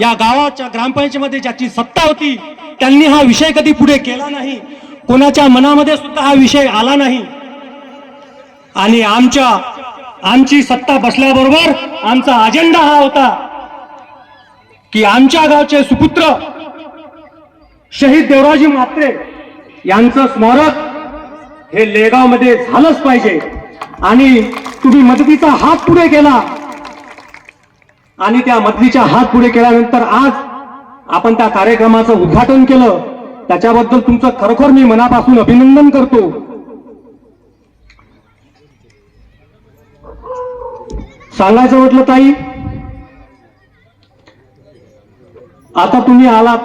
या गावाच्या ग्रामपंचायतीमध्ये ज्याची सत्ता होती त्यांनी हा विषय कधी पुढे केला नाही. कोणाच्या मनामध्ये सुद्धा हा विषय आला नाही. आणि आमच्या आमची सत्ता बसल्याबरोबर आमचा अजेंडा हा होता की आमच्या गावचे सुपुत्र शहीद देवराजी म्हात्रे यांचं स्मारक हे लेगावमध्ये झालंच पाहिजे. आणि तुम्ही मदतीचा हात पुढे केला. आणि त्या मदतीचा हात पुढे केल्यानंतर आज आपण त्या कार्यक्रमाचं उद्घाटन केलं. त्याच्याबद्दल तुमचं खरोखर मी मनापासून अभिनंदन करतो. सांगायचं म्हटलं ताई आता तुम्ही आलात.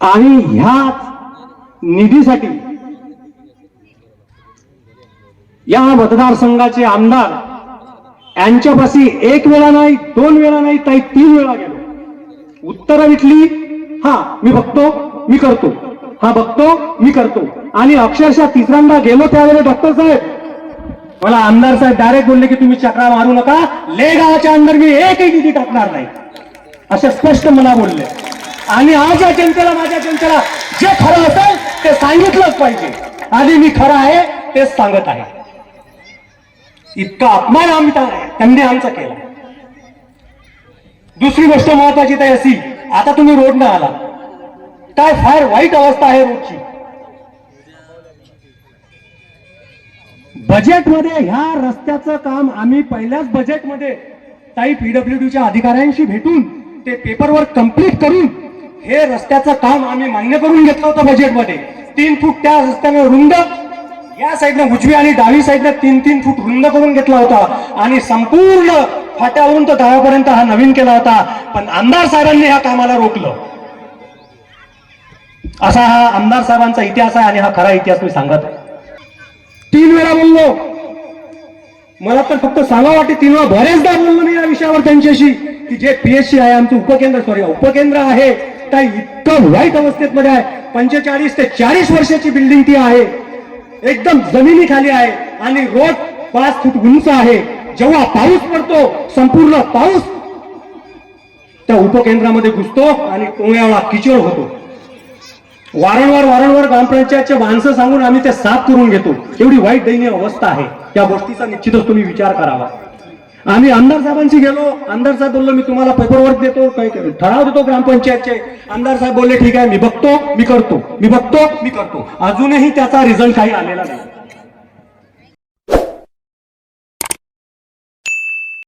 आणि ह्याच निधीसाठी या मतदारसंघाचे आमदार यांच्यापाशी एक वेळा नाही दोन वेळा नाही ताई तीन वेळा गेलो. उत्तर विठली हा मी बघतो मी करतो. हा बघतो मी करतो. आणि अक्षरशः तिसऱ्यांदा गेलो त्यावेळेला डॉक्टर साहेब. मला आमदार साहेब डायरेक्ट बोलले की तुम्ही चक्रा मारू नका. ले गावाच्या अंदर मी एकही निधी टाकणार नाही. असे स्पष्ट मला बोलले. आणि आज या जनतेला माझ्या जनतेला जे खरं असेल ते सांगितलंच पाहिजे. आणि मी खरं आहे तेच सांगत आहे. इतका अपमान आम्ही त्यांनी आमचा केला. दुसरी गोष्ट महत्वाची तर अशी आता तुम्ही रोडनं आला. काय फार वाईट अवस्था आहे रोडची बजेटमध्ये ह्या रस्त्याचं काम आम्ही पहिल्याच बजेटमध्ये काही पीडब्ल्यूडीच्या अधिकाऱ्यांशी भेटून ते पेपरवर्क कंप्लीट करून हे रस्त्याचं काम आम्ही मान्य करून घेतलं होतं बजेटमध्ये तीन फूट त्या रस्त्याने रुंद या साईडनं उजवी आणि डावी साईडनं तीन तीन फूट रुंद करून घेतला होता. आणि संपूर्ण फाट्यावरून तर तळापर्यंत हा नवीन केला होता. पण आमदार साहेबांनी ह्या कामाला रोखलं. असा हा आमदार साहेबांचा इतिहास आहे आणि हा खरा इतिहास मी सांगत आहे. तीन वेळा बोललो. मला तर फक्त सांगा वाटते तीन वेळा बरेचदा बोललो मी या विषयावर त्यांच्याशी की जे पीएससी आहे आमचं उपकेंद्र सॉरी उपकेंद्र आहे त्या इतकं वाईट अवस्थेत मध्ये आहे. पंचेचाळीस ते चाळीस वर्षाची बिल्डिंग ती आहे. एकदम जमिनी खाली आहे आणि रोड पाच फूट उंच आहे. जेव्हा पाऊस पडतो संपूर्ण पाऊस त्या उपकेंद्रामध्ये घुसतो आणि टोंगळ्याला किचड होतो. वारंवार वारंवार ग्रामपंचायतचे माणसं सांगून आम्ही ते साफ करून घेतो. एवढी वाईट दयनीय अवस्था आहे. त्या गोष्टीचा निश्चितच तुम्ही विचार करावा. आम्ही आमदार साहेबांशी गेलो. आमदार साहेब बोललो मी तुम्हाला पेपरवर्क देतो. काही ठराव देतो ग्रामपंचायतचे. आमदार साहेब बोलले ठीक आहे मी बघतो मी करतो. मी बघतो मी करतो. अजूनही त्याचा रिझल्ट काही आलेला नाही.